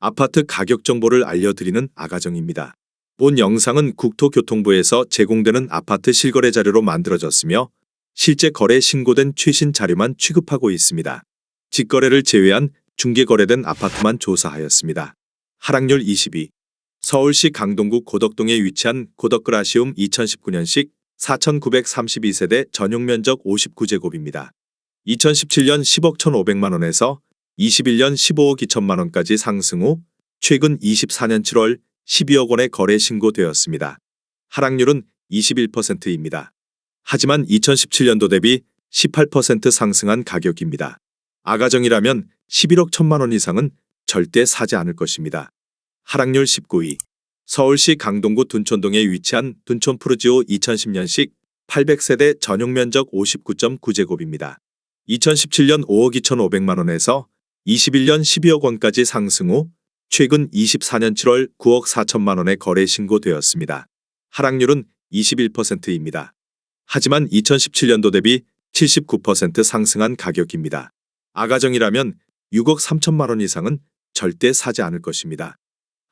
아파트 가격 정보를 알려드리는 아가정입니다. 본 영상은 국토교통부에서 제공되는 아파트 실거래 자료로 만들어졌으며 실제 거래 신고된 최신 자료만 취급하고 있습니다. 직거래를 제외한 중개 거래된 아파트만 조사하였습니다. 하락률 22. 서울시 강동구 고덕동에 위치한 고덕그라시움 2019년식 4,932세대 전용 면적 59제곱입니다. 2017년 10억 1,500만 원에서 21년 15억 2천만 원까지 상승 후 최근 24년 7월 12억 원의 거래 신고되었습니다. 하락률은 21%입니다. 하지만 2017년도 대비 18% 상승한 가격입니다. 아가정이라면 11억 1천만 원 이상은 절대 사지 않을 것입니다. 하락률 19위. 서울시 강동구 둔촌동에 위치한 둔촌 푸르지오 2010년식 800세대 전용 면적 59.9제곱입니다. 2017년 5억 2,500만 원에서 21년 12억 원까지 상승 후 최근 24년 7월 9억 4천만 원의 거래 신고되었습니다. 하락률은 21%입니다. 하지만 2017년도 대비 79% 상승한 가격입니다. 아가정이라면 6억 3천만 원 이상은 절대 사지 않을 것입니다.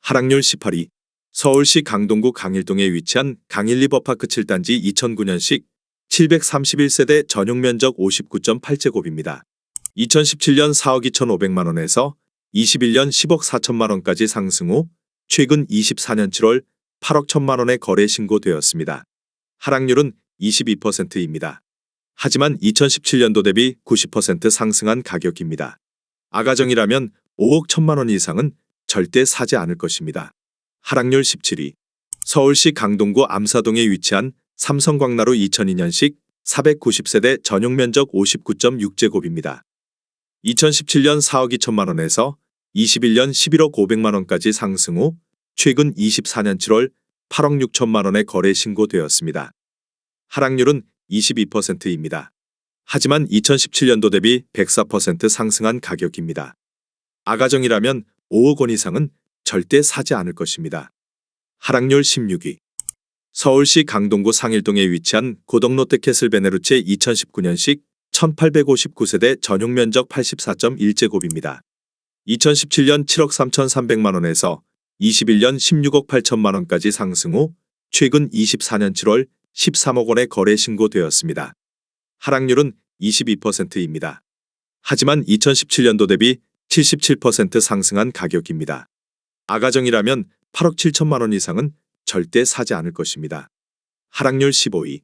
하락률 18위. 서울시 강동구 강일동에 위치한 강일리버파크 7단지 2009년식 731세대 전용 면적 59.8제곱입니다. 2017년 4억 2,500만 원에서 21년 10억 4천만 원까지 상승 후 최근 24년 7월 8억 1천만 원의 거래 신고되었습니다. 하락률은 22%입니다. 하지만 2017년도 대비 90% 상승한 가격입니다. 아가정이라면 5억 1천만 원 이상은 절대 사지 않을 것입니다. 하락률 17위. 서울시 강동구 암사동에 위치한 삼성광나루 2002년식 490세대 전용 면적 59.6제곱입니다. 2017년 4억 2천만 원에서 21년 11억 500만 원까지 상승 후 최근 24년 7월 8억 6천만 원의 거래 신고되었습니다. 하락률은 22%입니다. 하지만 2017년도 대비 104% 상승한 가격입니다. 아가정이라면 5억 원 이상은 절대 사지 않을 것입니다. 하락률 16위. 서울시 강동구 상일동에 위치한 고덕롯데 캐슬 베네루체 2019년식 1859세대 전용 면적 84.1제곱입니다. 2017년 7억 3,300만 원에서 21년 16억 8천만 원까지 상승 후 최근 24년 7월 13억 원의 거래 신고되었습니다. 하락률은 22%입니다. 하지만 2017년도 대비 77% 상승한 가격입니다. 아가정이라면 8억 7천만 원 이상은 절대 사지 않을 것입니다. 하락률 15위.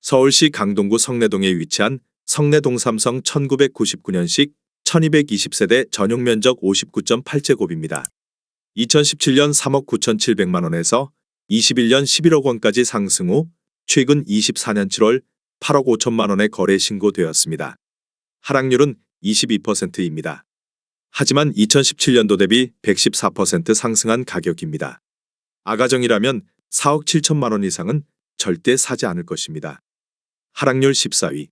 서울시 강동구 성내동에 위치한 성내동 삼성 1999년식 1220세대 전용 면적 59.8제곱입니다. 2017년 3억 9,700만 원에서 21년 11억 원까지 상승 후 최근 24년 7월 8억 5천만 원의 거래 신고되었습니다. 하락률은 22%입니다. 하지만 2017년도 대비 114% 상승한 가격입니다. 아가정이라면 4억 7천만 원 이상은 절대 사지 않을 것입니다. 하락률 14위.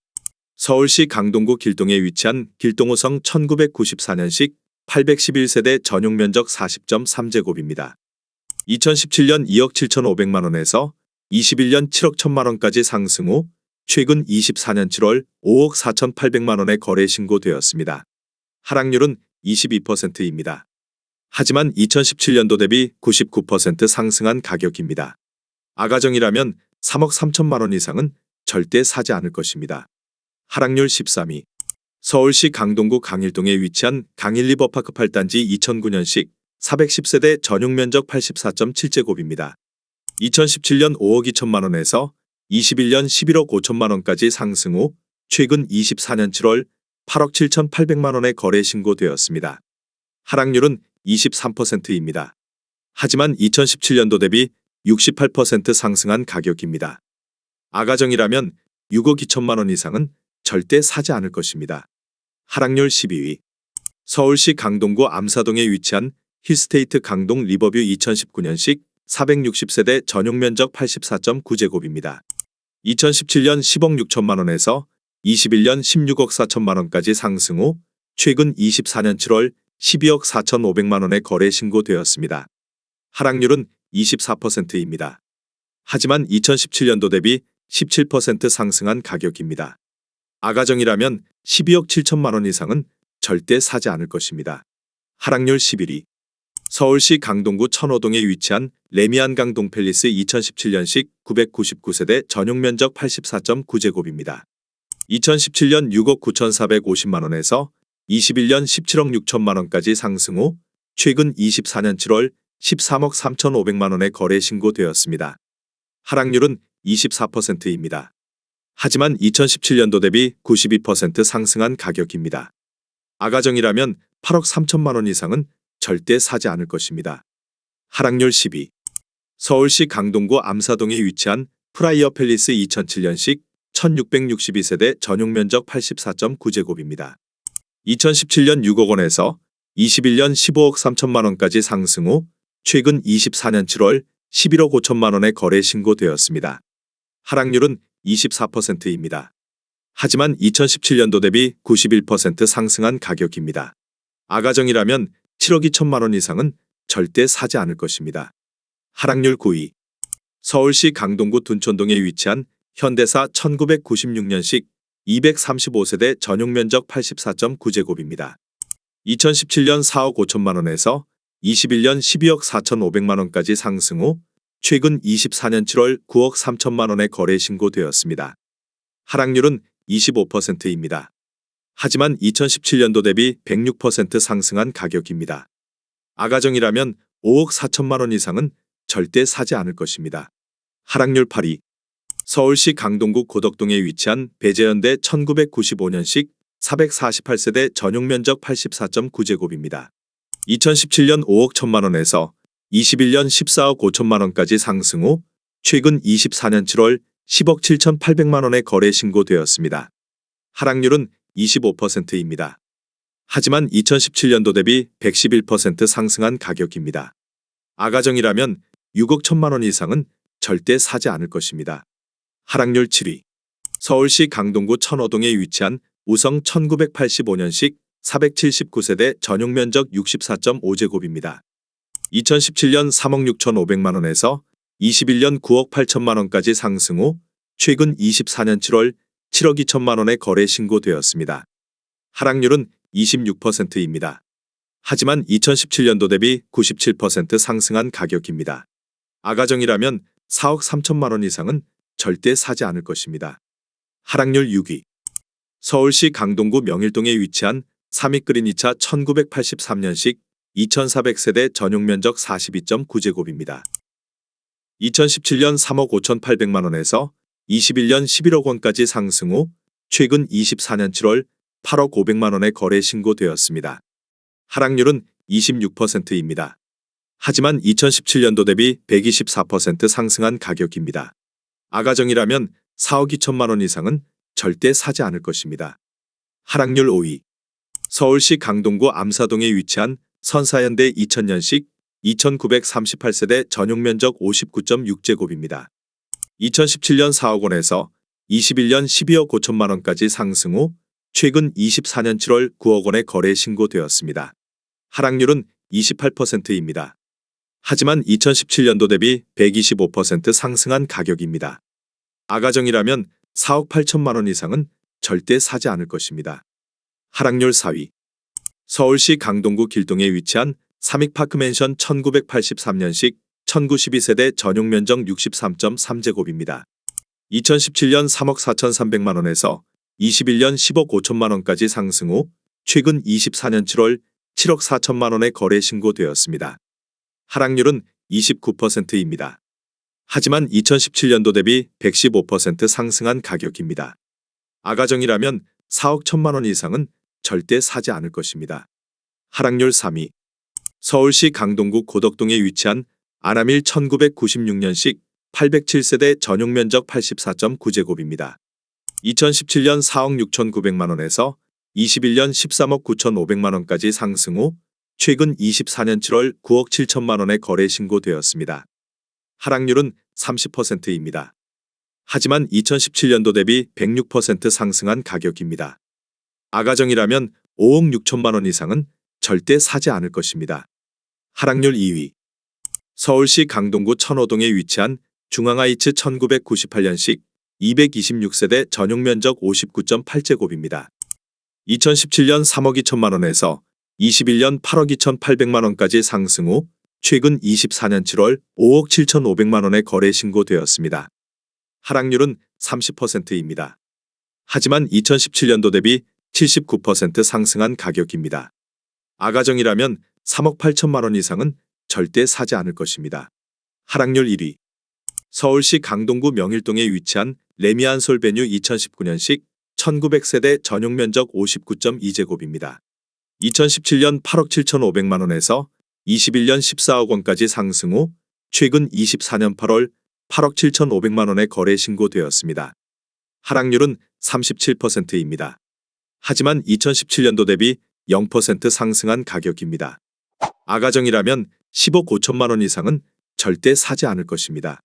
서울시 강동구 길동에 위치한 길동호성 1994년식 811세대 전용 면적 40.3제곱입니다. 2017년 2억 7,500만 원에서 21년 7억 1천만 원까지 상승 후 최근 24년 7월 5억 4,800만 원의 거래 신고되었습니다. 하락률은 22%입니다. 하지만 2017년도 대비 99% 상승한 가격입니다. 아가정이라면 3억 3천만 원 이상은 절대 사지 않을 것입니다. 하락률 13위. 서울시 강동구 강일동에 위치한 강일 리버파크 8단지 2009년식 410세대 전용 면적 84.7제곱입니다. 2017년 5억 2천만 원에서 21년 11억 5천만 원까지 상승 후 최근 24년 7월 8억 7천8백만 원의 거래 신고되었습니다. 하락률은 23%입니다. 하지만 2017년도 대비 68% 상승한 가격입니다. 아가정이라면 6억 2천만 원 이상은 절대 사지 않을 것입니다. 하락률 12위. 서울시 강동구 암사동에 위치한 힐스테이트 강동 리버뷰 2019년식 460세대 전용 면적 84.9제곱입니다. 2017년 10억 6천만 원에서 21년 16억 4천만 원까지 상승 후 최근 24년 7월 12억 4천5백만 원의 거래 신고되었습니다. 하락률은 24%입니다. 하지만 2017년도 대비 17% 상승한 가격입니다. 아가정이라면 12억 7천만 원 이상은 절대 사지 않을 것입니다. 하락률 11위. 서울시 강동구 천호동에 위치한 레미안 강 동 팰리스 2017년식 999세대 전용 면적 84.9제곱입니다. 2017년 6억 9,450만 원에서 21년 17억 6천만 원까지 상승 후 최근 24년 7월 13억 3,500만 원에 거래 신고되었습니다. 하락률은 24%입니다. 하지만 2017년도 대비 92% 상승한 가격입니다. 아가정이라면 8억 3천만 원 이상은 절대 사지 않을 것입니다. 하락률 12. 서울시 강동구 암사동에 위치한 프라이어 팰리스 2007년식 1662세대 전용 면적 84.9제곱입니다. 2017년 6억 원에서 21년 15억 3천만 원까지 상승 후 최근 24년 7월 11억 5천만 원에 거래 신고되었습니다. 하락률은 24%입니다. 하지만 2017년도 대비 91% 상승한 가격입니다. 아가정이라면 7억 2천만 원 이상은 절대 사지 않을 것입니다. 하락률 9위. 서울시 강동구 둔촌동에 위치한 현대사 1996년식 235세대 전용 면적 84.9제곱입니다. 2017년 4억 5천만 원에서 21년 12억 4천 5백만 원까지 상승 후 최근 24년 7월 9억 3천만 원에 거래 신고되었습니다. 하락률은 25%입니다. 하지만 2017년도 대비 106% 상승한 가격입니다. 아가정이라면 5억 4천만 원 이상은 절대 사지 않을 것입니다. 하락률 8위. 서울시 강동구 고덕동에 위치한 배재현대 1995년식 448세대 전용 면적 84.9제곱입니다. 2017년 5억 1천만 원에서 21년 14억 5천만 원까지 상승 후 최근 24년 7월 10억 7천8백만 원에 거래 신고되었습니다. 하락률은 25%입니다. 하지만 2017년도 대비 111% 상승한 가격입니다. 아가정이라면 6억 1천만 원 이상은 절대 사지 않을 것입니다. 하락률 7위. 서울시 강동구 천호동에 위치한 우성 1985년식 479세대 전용 면적 64.5제곱입니다. 2017년 3억 6천5백만 원에서 21년 9억 8천만 원까지 상승 후 최근 24년 7월 7억 2천만 원에 거래 신고되었습니다. 하락률은 26%입니다. 하지만 2017년도 대비 97% 상승한 가격입니다. 아가정이라면 4억 3천만 원 이상은 절대 사지 않을 것입니다. 하락률 6위. 서울시 강동구 명일동에 위치한 삼익그린 2차 1983년식 2400세대 전용 면적 42.9제곱입니다. 2017년 3억 5,800만 원에서 21년 11억 원까지 상승 후 최근 24년 7월 8억 500만 원에 거래 신고되었습니다. 하락률은 26%입니다. 하지만 2017년도 대비 124% 상승한 가격입니다. 아가정이라면 4억 2천만 원 이상은 절대 사지 않을 것입니다. 하락률 5위. 서울시 강동구 암사동에 위치한 선사현대 2000년식 2938세대 전용 면적 59.6제곱입니다. 2017년 4억 원에서 21년 12억 5천만 원까지 상승 후 최근 24년 7월 9억 원에 거래 신고되었습니다. 하락률은 28%입니다. 하지만 2017년도 대비 125% 상승한 가격입니다. 아가정이라면 4억 8천만 원 이상은 절대 사지 않을 것입니다. 하락률 4위. 서울시 강동구 길동에 위치한 삼익파크 맨션 1983년식 1092세대 전용 면적 63.3제곱입니다. 2017년 3억 4천3백만 원에서 21년 10억 5천만 원까지 상승 후 최근 24년 7월 7억 4천만 원에 거래 신고되었습니다. 하락률은 29%입니다. 하지만 2017년도 대비 115% 상승한 가격입니다. 아가정이라면 4억 1천만 원 이상은 절대 사지 않을 것입니다. 하락률 3위. 서울시 강동구 고덕동에 위치한 아나밀 1996년식 807세대 전용 면적 84.9제곱입니다. 2017년 4억 6천9백만 원에서 21년 13억 9천5백만 원까지 상승 후 최근 24년 7월 9억 7천만 원에 거래 신고되었습니다. 하락률은 30%입니다. 하지만 2017년도 대비 106% 상승한 가격입니다. 아가정이라면 5억 6천만 원 이상은 절대 사지 않을 것입니다. 하락률 2위. 서울시 강동구 천호동에 위치한 중앙아이츠 1998년식 226세대 전용 면적 59.8제곱입니다. 2017년 3억 2천만 원에서 21년 8억 2,800만 원까지 상승 후 최근 24년 7월 5억 7,500만 원에 거래 신고되었습니다. 하락률은 30%입니다. 하지만 2017년도 대비 79% 상승한 가격입니다. 아가정이라면 3억 8천만 원 이상은 절대 사지 않을 것입니다. 하락률 1위. 서울시 강동구 명일동에 위치한 레미안 솔 베뉴 2019년식 1900세대 전용 면적 59.2제곱입니다. 2017년 8억 7,500만 원에서 21년 14억 원까지 상승 후 최근 24년 8월 8억 7,500만 원에 거래 신고되었습니다. 하락률은 37%입니다. 하지만 2017년도 대비 0% 상승한 가격입니다. 아가정이라면 10억 5천만 원 이상은 절대 사지 않을 것입니다.